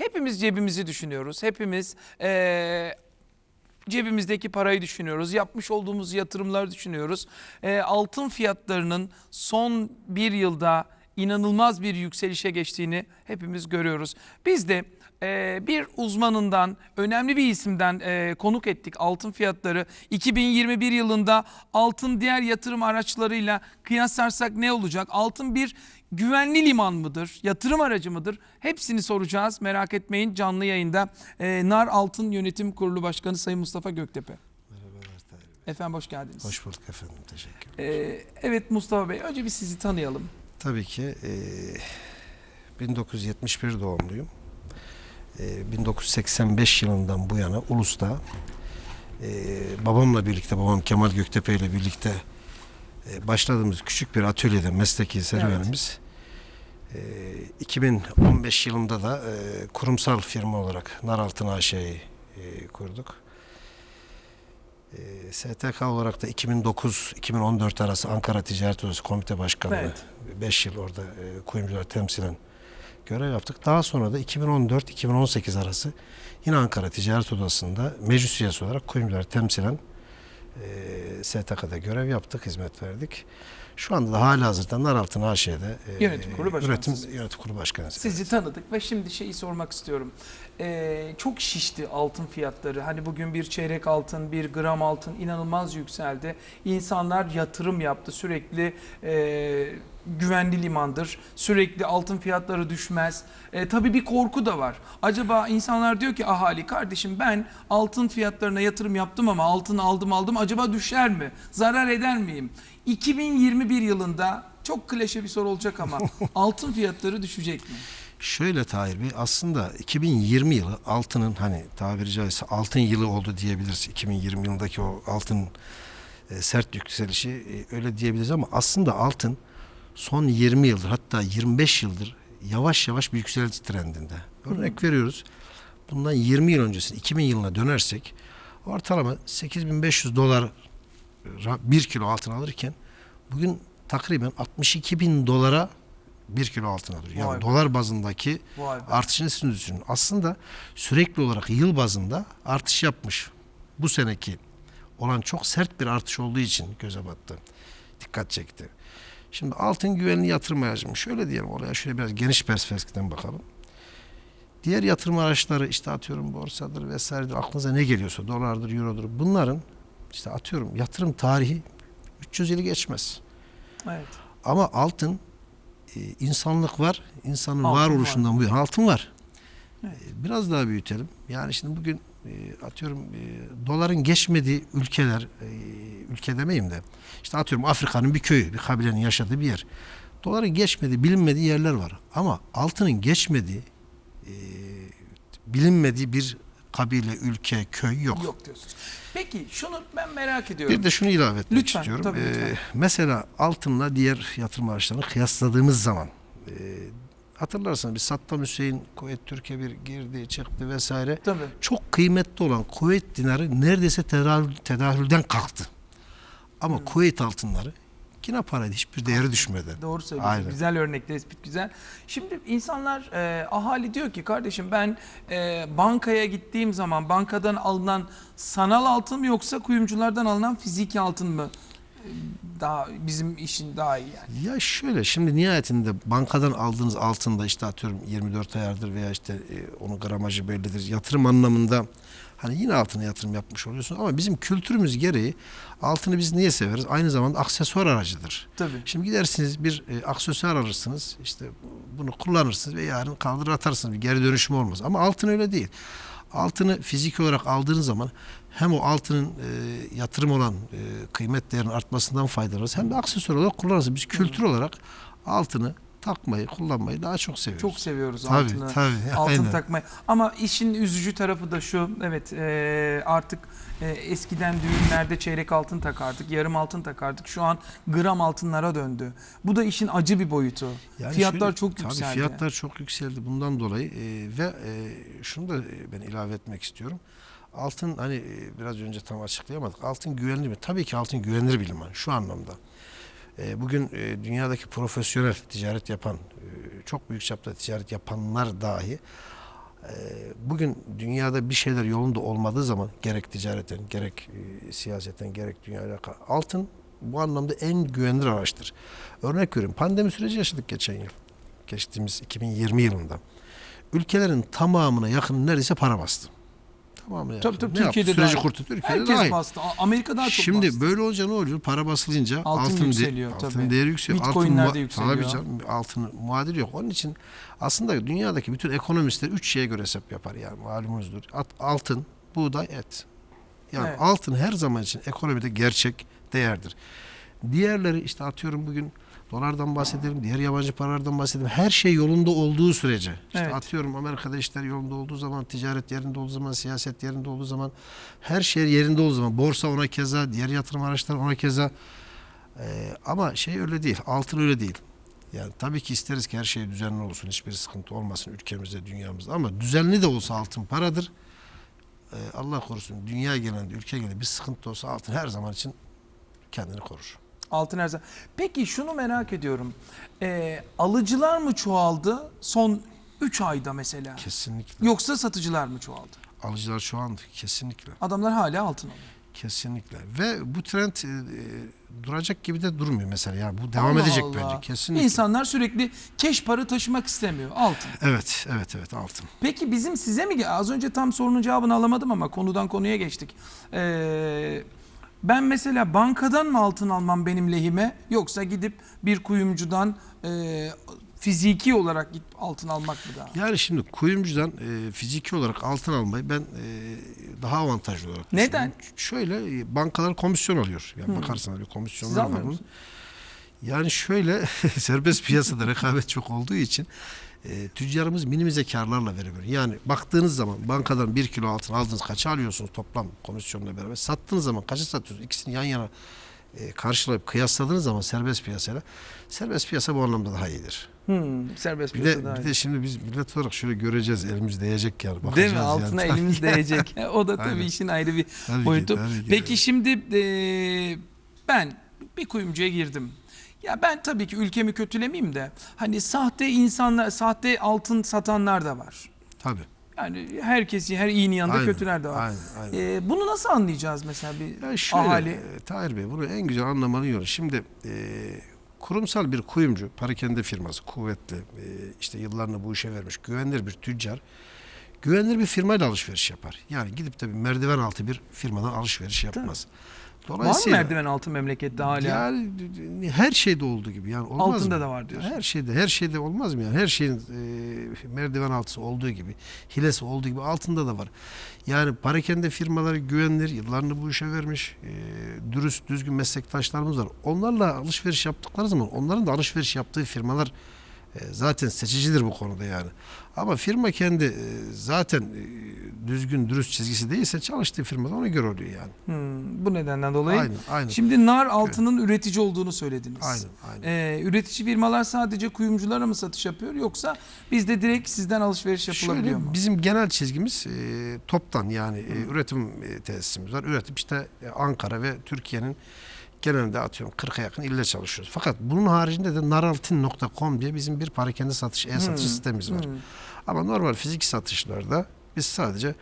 hepimiz cebimizi düşünüyoruz. Hepimiz eee, cebimizdeki parayı düşünüyoruz. Yapmış olduğumuz yatırımları düşünüyoruz. Eee, altın fiyatlarının son bir yılda inanılmaz bir yükselişe geçtiğini hepimiz görüyoruz. Biz de eee, bir uzmanından, önemli bir isimden eee, konuk ettik altın fiyatları. 2021 yılında altın diğer yatırım araçlarıyla kıyaslarsak ne olacak? Altın bir güvenli liman mıdır? Yatırım aracı mıdır? Hepsini soracağız. Merak etmeyin canlı yayında. Eee, Nar Altın Yönetim Kurulu Başkanı Sayın Mustafa Göktepe. Efendim hoş geldiniz. Hoş bulduk efendim. Teşekkür ederim. Eee, evet Mustafa Bey önce bir sizi tanıyalım. Tabii ki e, 1971 doğumluyum. E, 1985 yılından bu yana Ulus'ta e, babamla birlikte, babam Kemal Göktepe ile birlikte e, başladığımız küçük bir atölyede mesleki serüvenimiz. E, 2015 yılında da e, kurumsal firma olarak Naraltın AŞ'yi e, kurduk. E, STK olarak da 2009-2014 arası Ankara Ticaret Odası Komite Başkanlığı Evet. 5 yıl orada e, kuyumcular temsilen görev yaptık. Daha sonra da 2014-2018 arası yine Ankara Ticaret Odası'nda meclis üyesi olarak kuyumcular temsilen e, STK'da görev yaptık, hizmet verdik. Şu anda da hala hazırda Naraltın AŞ'de e, Yönetim kurulu üretim, yönetim kurulu başkanı. Sizi tanıdık ve şimdi şeyi sormak istiyorum. Eee, çok şişti altın fiyatları. Hani bugün bir çeyrek altın, bir gram altın inanılmaz yükseldi. İnsanlar yatırım yaptı. Sürekli eee, güvenli limandır. Sürekli altın fiyatları düşmez. E, tabii bir korku da var. Acaba insanlar diyor ki ahali kardeşim ben altın fiyatlarına yatırım yaptım ama altın aldım aldım acaba düşer mi? Zarar eder miyim? 2021 yılında çok klişe bir soru olacak ama altın fiyatları düşecek mi? Şöyle Tahir Bey aslında 2020 yılı altının hani tabiri caizse altın yılı oldu diyebiliriz. 2020 yılındaki o altın e, sert yükselişi e, öyle diyebiliriz ama aslında altın son 20 yıldır hatta 25 yıldır yavaş yavaş bir yükseliş trendinde. Örnek veriyoruz. Bundan 20 yıl öncesine 2000 yılına dönersek ortalama 8500 dolar bir kilo altın alırken bugün takriben 62 bin dolara bir kilo altın alıyor. Yani dolar bazındaki artışını siz düşünün. Aslında sürekli olarak yıl bazında artış yapmış. Bu seneki olan çok sert bir artış olduğu için göze battı. Dikkat çekti. Şimdi altın güvenli yatırım aracı? Şöyle diyelim olaya şöyle biraz geniş perspektiften bakalım. Diğer yatırım araçları işte atıyorum borsadır vesairedir aklınıza ne geliyorsa dolardır, eurodur bunların işte atıyorum yatırım tarihi 300 yılı geçmez. Evet. Ama altın e, insanlık var. insanın Altın varoluşundan bu yana altın var. Evet. E, Biraz daha büyütelim. Yani şimdi bugün e, atıyorum e, doların geçmediği ülkeler e, ülke demeyeyim de işte atıyorum Afrika'nın bir köyü, bir kabilenin yaşadığı bir yer. Doların geçmediği, bilinmediği yerler var. Ama altının geçmediği e, bilinmediği bir kabile, ülke, köy yok. Yok diyorsunuz. Peki şunu ben merak ediyorum. Bir de şunu ilave etmek Lütfen, istiyorum. tabii, Ee, lütfen. mesela altınla diğer yatırım araçlarını kıyasladığımız zaman e, hatırlarsanız bir Saddam Hüseyin Kuvvet Türkiye bir girdi çıktı vesaire. Tabii. Çok kıymetli olan Kuveyt dinarı neredeyse tedavül, tedavülden kalktı. Ama Hmm. Kuveyt altınları yine paraydı hiçbir değeri düşmedi. Doğru söylüyorsun. Aynen. Güzel örnek, tespit güzel. Şimdi insanlar, e, ahali diyor ki kardeşim ben e, bankaya gittiğim zaman bankadan alınan sanal altın mı yoksa kuyumculardan alınan fiziki altın mı? Daha bizim işin daha iyi yani. Ya şöyle şimdi nihayetinde bankadan aldığınız altında işte atıyorum 24 ayardır veya işte e, onun gramajı bellidir. Yatırım anlamında hani yine altına yatırım yapmış oluyorsun ama bizim kültürümüz gereği altını biz niye severiz? Aynı zamanda aksesuar aracıdır. Tabii. Şimdi gidersiniz bir e, aksesuar alırsınız işte bunu kullanırsınız ve yarın kaldırır atarsınız bir geri dönüşüm olmaz. Ama altın öyle değil. Altını fiziki olarak aldığınız zaman hem o altının e, yatırım olan e, kıymet değerinin artmasından faydalanırız hem de aksesuar olarak kullanırsınız. Biz kültür olarak altını takmayı, kullanmayı daha çok seviyoruz. Çok seviyoruz Tabii, altını. tabii, Altın aynen. takmayı. Ama işin üzücü tarafı da şu. Evet e, artık e, eskiden düğünlerde çeyrek altın takardık, yarım altın takardık. Şu an gram altınlara döndü. Bu da işin acı bir boyutu. Yani Fiyatlar şöyle, çok tabii yükseldi. fiyatlar çok yükseldi bundan dolayı e, ve e, şunu da e, ben ilave etmek istiyorum. Altın hani e, biraz önce tam açıklayamadık. Altın güvenilir mi? Tabii ki altın güvenilir bir liman şu anlamda. E, bugün e, dünyadaki profesyonel ticaret yapan, e, çok büyük çapta ticaret yapanlar dahi e, bugün dünyada bir şeyler yolunda olmadığı zaman gerek ticareten gerek siyaseten gerek dünyayla altın bu anlamda en güvenilir araçtır. Örnek veriyorum pandemi süreci yaşadık geçen yıl. Geçtiğimiz 2020 yılında. Ülkelerin tamamına yakın neredeyse para bastı. Tamamına Tabii yakın. tabii Ne yaptı? Türkiye'de Süreci dahil. kurtardı. Türkiye'de Herkes dahil. bastı. A- Amerika daha çok Şimdi bastı. böyle olunca ne oluyor? Para basılınca Altın altın, de- yükseliyor altın tabii. değeri yükseliyor. Bitcoin'ler altın de yükseliyor. Tabii canım altın muadil yok. Onun için aslında dünyadaki bütün ekonomistler üç şeye göre hesap yapar yani malumunuzdur. Altın, buğday, et. Yani Evet. altın her zaman için ekonomide gerçek değerdir. Diğerleri işte atıyorum bugün dolardan bahsedelim, diğer yabancı paralardan bahsedelim. Her şey yolunda olduğu sürece. işte Evet. atıyorum Amerika'da işler yolunda olduğu zaman, ticaret yerinde olduğu zaman, siyaset yerinde olduğu zaman, her şey yerinde olduğu zaman, borsa ona keza, diğer yatırım araçları ona keza. Ee, ama şey öyle değil, altın öyle değil. Yani tabii ki isteriz ki her şey düzenli olsun, hiçbir sıkıntı olmasın ülkemizde, dünyamızda. Ama düzenli de olsa altın paradır. Ee, Allah korusun dünya genelinde, ülke genelinde bir sıkıntı olsa altın her zaman için kendini korur. Altın her zaman. Peki şunu merak ediyorum. Ee, alıcılar mı çoğaldı son 3 ayda mesela? Kesinlikle. Yoksa satıcılar mı çoğaldı? Alıcılar şu an kesinlikle. Adamlar hala altın alıyor. Kesinlikle. Ve bu trend e, e, duracak gibi de durmuyor mesela. Yani bu devam Allah edecek Allah. bence. Kesinlikle. İnsanlar sürekli keş para taşımak istemiyor. Altın. Evet, evet, evet altın. Peki bizim size mi az önce tam sorunun cevabını alamadım ama konudan konuya geçtik. Ee, ben mesela bankadan mı altın almam benim lehime yoksa gidip bir kuyumcudan e, fiziki olarak gidip altın almak mı daha? Yani şimdi kuyumcudan e, fiziki olarak altın almayı ben e, daha avantajlı olarak Neden? düşünüyorum. Şöyle e, bankalar komisyon alıyor. Yani bakarsanız bir komisyonlar Siz var almıyor bunun. musunuz? Yani şöyle serbest piyasada rekabet çok olduğu için e, tüccarımız minimize karlarla veriyor. Yani baktığınız zaman bankadan bir kilo altın aldınız kaça alıyorsunuz toplam komisyonla beraber sattığınız zaman kaça satıyorsunuz ikisini yan yana e, karşılayıp kıyasladığınız zaman serbest piyasayla serbest piyasa bu anlamda daha iyidir. Hmm, serbest Bir de, daha bir iyi. de şimdi biz millet olarak şöyle göreceğiz elimiz değecek yani bakacağız Değil mi? yani. Altına Tabii. elimiz değecek. o da tabii Aynen. işin ayrı bir Tabii ki, boyutu. tabii ki. Peki şimdi e, ben bir kuyumcuya girdim. Ya ben tabii ki ülkemi kötülemeyeyim de hani sahte insanlar, sahte altın satanlar da var. Tabii. Yani herkesi, her iyinin yanında Aynen, kötüler de var. Aynen, aynen. E, bunu nasıl anlayacağız mesela bir Ya şöyle, ahali? e, Tahir Bey bunu en güzel anlamanın yolu. Şimdi e, kurumsal bir kuyumcu, parakende firması, kuvvetli, e, işte yıllarını bu işe vermiş, güvenilir bir tüccar, güvenilir bir firmayla alışveriş yapar. Yani gidip de bir merdiven altı bir firmadan alışveriş yapmaz. Var mı merdiven altı memlekette hala? Yani her şeyde olduğu gibi yani olmaz Altında mı? da var diyorsun. Her şeyde her şeyde olmaz mı yani? Her şeyin e, merdiven altısı olduğu gibi, hilesi olduğu gibi altında da var. Yani parakende firmaları güvenilir, yıllarını bu işe vermiş, e, dürüst, düzgün meslektaşlarımız var. Onlarla alışveriş yaptıkları zaman onların da alışveriş yaptığı firmalar zaten seçicidir bu konuda yani. Ama firma kendi e, zaten e, düzgün, dürüst çizgisi değilse çalıştığı firmada ona göre oluyor yani. Hmm, bu nedenden dolayı. Aynen, aynen. Şimdi nar altının üretici olduğunu söylediniz. Aynen, aynen. Ee, üretici firmalar sadece kuyumculara mı satış yapıyor yoksa bizde direkt sizden alışveriş yapılabiliyor Şöyle mu? bizim genel çizgimiz e, toptan yani e, üretim e, tesisimiz var. Üretim işte e, Ankara ve Türkiye'nin genelinde atıyorum 40'a yakın ille çalışıyoruz. Fakat bunun haricinde de naraltin.com diye bizim bir parakende satış e-satış Hmm, sistemimiz var. Hmm. Ama normal fizik satışlarda biz sadece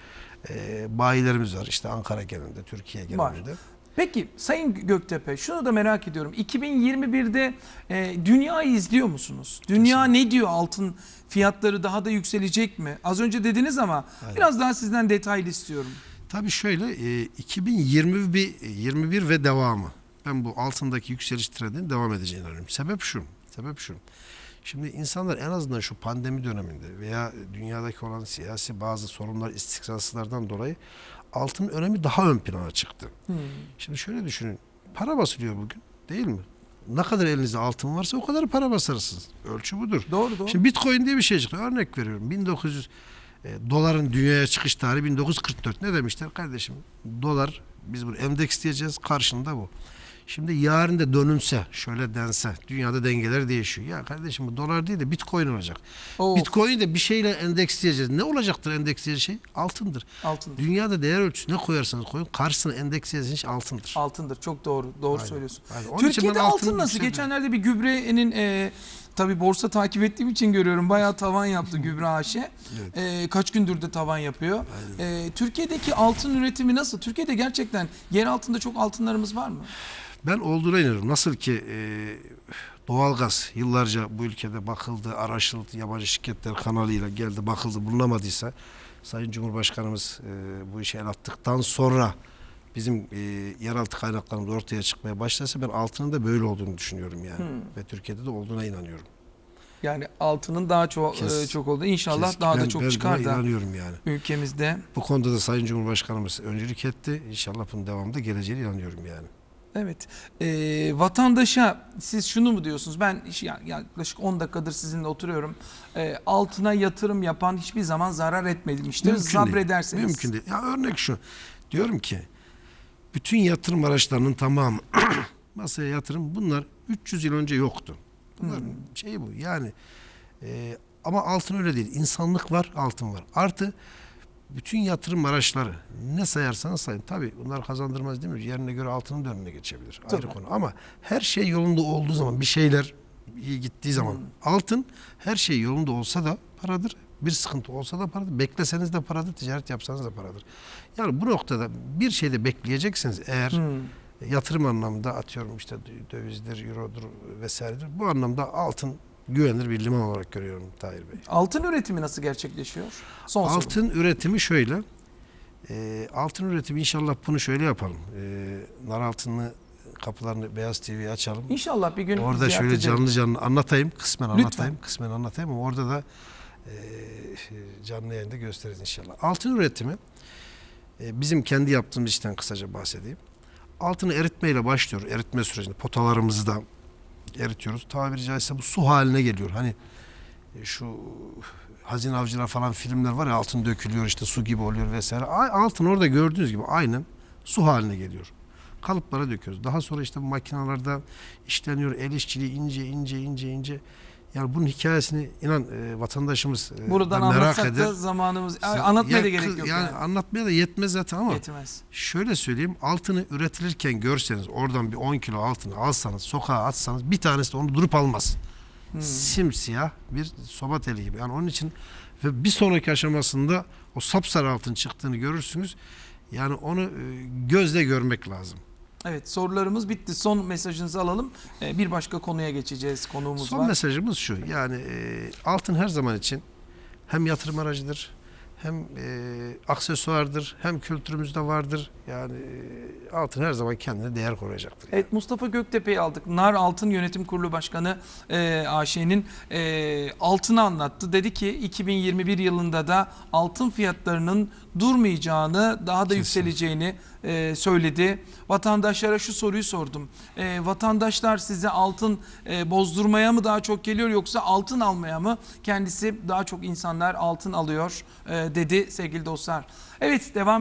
e, bayilerimiz var. İşte Ankara genelinde, Türkiye Var. genelinde. Peki Sayın Göktepe şunu da merak ediyorum. 2021'de e, dünyayı izliyor musunuz? Dünya ne diyor altın fiyatları daha da yükselecek mi? Az önce dediniz ama Aynen. biraz daha sizden detaylı istiyorum. Tabii şöyle e, 2021 21 ve devamı. Ben bu altındaki yükseliş trendinin devam edeceğine inanıyorum. Sebep şu. Sebep şu. Şimdi insanlar en azından şu pandemi döneminde veya dünyadaki olan siyasi bazı sorunlar, istikrarsızlardan dolayı altının önemi daha ön plana çıktı. Hmm. Şimdi şöyle düşünün. Para basılıyor bugün değil mi? Ne kadar elinizde altın varsa o kadar para basarsınız. Ölçü budur. Doğru doğru. Şimdi Bitcoin diye bir şey çıktı. Örnek veriyorum. 1900 e, doların dünyaya çıkış tarihi 1944. Ne demişler kardeşim? Dolar biz bunu endeks diyeceğiz. Karşında bu. Şimdi yarın da dönünse, şöyle dense, dünyada dengeler değişiyor. Ya kardeşim bu dolar değil de Bitcoin olacak. Oo, Bitcoin'i de bir şeyle endeksleyeceğiz. Ne olacaktır endeksleyeceği şey? Altındır. altın. Dünyada değer ölçüsü ne koyarsanız koyun karşısına endeksleyeceğiniz şey altındır. Altındır. Çok doğru. Doğru Aynen. söylüyorsun. Aynen. Onun Türkiye'de altın nasıl? Geçenlerde bir gübrenin e, tabii borsa takip ettiğim için görüyorum. Bayağı tavan yaptı Gübra Aşe. Evet. Ee, kaç gündür de tavan yapıyor. Ee, Türkiye'deki altın üretimi nasıl? Türkiye'de gerçekten yer altında çok altınlarımız var mı? Ben olduğuna inanıyorum. Nasıl ki e, doğalgaz yıllarca bu ülkede bakıldı, araştırıldı, yabancı şirketler kanalıyla geldi, bakıldı, bulunamadıysa Sayın Cumhurbaşkanımız e, bu işe el attıktan sonra bizim e, yeraltı kaynaklarımız ortaya çıkmaya başlarsa ben altının da böyle olduğunu düşünüyorum yani. Hmm. Ve Türkiye'de de olduğuna inanıyorum. Yani altının daha çok Kes- e, çok oldu. İnşallah Kesin. daha da çok çıkar da inanıyorum yani. ülkemizde. Bu konuda da Sayın Cumhurbaşkanımız öncülük etti. İnşallah bunun devamında geleceğine inanıyorum yani. Evet. Ee, vatandaşa siz şunu mu diyorsunuz? Ben iş- ya- yaklaşık 10 dakikadır sizinle oturuyorum. Ee, altına yatırım yapan hiçbir zaman zarar etmemiştir. Mümkün değil. Sabrederseniz. Mümkün değil. Ya örnek şu. Diyorum ki bütün yatırım araçlarının tamamı masaya yatırım bunlar 300 yıl önce yoktu. Bunların Hmm. şeyi bu. Yani e, ama altın öyle değil. İnsanlık var, altın var. Artı bütün yatırım araçları ne sayarsanız sayın. Tabii bunlar kazandırmaz değil mi? Yerine göre altının da önüne geçebilir. Ayrı Tabii. konu. Ama her şey yolunda olduğu zaman bir şeyler iyi gittiği zaman Hmm. altın her şey yolunda olsa da paradır. Bir sıkıntı olsa da paradır. Bekleseniz de paradır. Ticaret yapsanız da paradır. Yani bu noktada bir şeyde bekleyeceksiniz eğer Hmm. yatırım anlamında atıyorum işte dövizdir, eurodur vesairedir. Bu anlamda altın güvenilir bir liman olarak görüyorum Tahir Bey. Altın üretimi nasıl gerçekleşiyor? Son soru. Altın üretimi şöyle. e, altın üretimi inşallah bunu şöyle yapalım. E, nar altınlı kapılarını Beyaz TV'ye açalım. İnşallah bir gün Orada şöyle edelim. canlı canlı anlatayım. Kısmen Lütfen. anlatayım. Kısmen anlatayım ama orada da canlı yayında gösteririz inşallah. Altın üretimi bizim kendi yaptığımız işten kısaca bahsedeyim. Altını eritmeyle başlıyor. Eritme sürecinde potalarımızı da eritiyoruz. Tabiri caizse bu su haline geliyor. Hani şu hazine avcılar falan filmler var ya altın dökülüyor işte su gibi oluyor vesaire. Altın orada gördüğünüz gibi aynen su haline geliyor. Kalıplara döküyoruz. Daha sonra işte bu makinalarda işleniyor. El işçiliği ince ince ince ince. Yani bunun hikayesini inan e, vatandaşımız e, Buradan da merak anlatsak eder. da zamanımız anlatmaya Ya da gerek yok. Yani, Yani, anlatmaya da yetmez zaten ama Yetmez. şöyle söyleyeyim altını üretilirken görseniz oradan bir 10 kilo altını alsanız sokağa atsanız bir tanesi de onu durup almaz. Hmm. Simsiyah bir soba teli gibi. Yani onun için ve bir sonraki aşamasında o sapsarı altın çıktığını görürsünüz. Yani onu e, gözle görmek lazım. Evet sorularımız bitti. Son mesajınızı alalım. Ee, bir başka konuya geçeceğiz. Konuğumuz Son var. mesajımız şu. Yani e, altın her zaman için hem yatırım aracıdır hem e, aksesuardır hem kültürümüzde vardır. Yani e, altın her zaman kendine değer koruyacaktır. Evet Mustafa Göktepe'yi aldık. Nar Altın Yönetim Kurulu Başkanı e, AŞ'nin e, altını anlattı. Dedi ki 2021 yılında da altın fiyatlarının durmayacağını, daha da Kesin. yükseleceğini e, söyledi. Vatandaşlara şu soruyu sordum. E, vatandaşlar size altın e, bozdurmaya mı daha çok geliyor yoksa altın almaya mı? Kendisi daha çok insanlar altın alıyor e, dedi sevgili dostlar. Evet devam